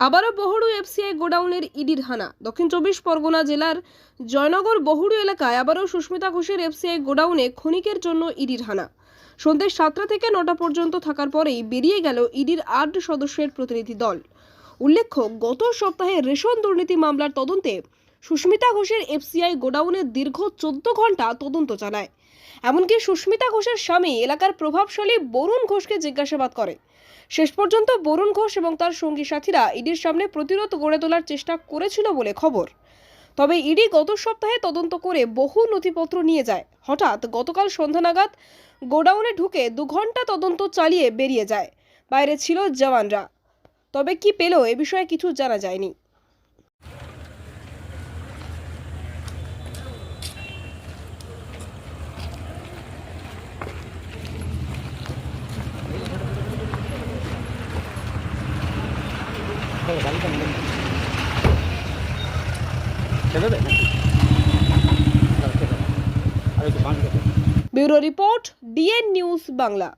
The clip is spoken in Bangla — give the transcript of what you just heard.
আবারও বহুড়ু এফসিআই গোডাউনের ইডির হানা। দক্ষিণ চব্বিশ পরগনা জেলার জয়নগর বহুড়ু এলাকায় আবারও সুস্মিতা ঘোষের এফসিআই গোডাউনে ক্ষণিকের জন্য ইডির হানা। সন্ধ্যে সাতটা থেকে নটা পর্যন্ত থাকার পরেই বেরিয়ে গেল ইডির আট সদস্যের প্রতিনিধি দল। উল্লেখ্য, গত সপ্তাহে রেশন দুর্নীতি মামলার তদন্তে সুস্মিতা ঘোষের এফসিআই গোডাউনে দীর্ঘ চোদ্দ ঘণ্টা তদন্ত চালায়। এমনকি সুস্মিতা ঘোষের স্বামী এলাকার প্রভাবশালী বরুণ ঘোষকে জিজ্ঞাসাবাদ করে। শেষ পর্যন্ত বরুণ ঘোষ এবং তার সঙ্গী সাথীরা ইডির সামনে প্রতিরোধ গড়ে তোলার চেষ্টা করেছিল বলে খবর। তবে ইডি গত সপ্তাহে তদন্ত করে বহু নথিপত্র নিয়ে যায়। হঠাৎ গতকাল সন্ধ্যা নাগাদ গোডাউনে ঢুকে দু ঘণ্টা তদন্ত চালিয়ে বেরিয়ে যায়। বাইরে ছিল জওয়ানরা। তবে কি পেল এ বিষয়ে কিছু জানা যায়নি। bureau report DN news Bangla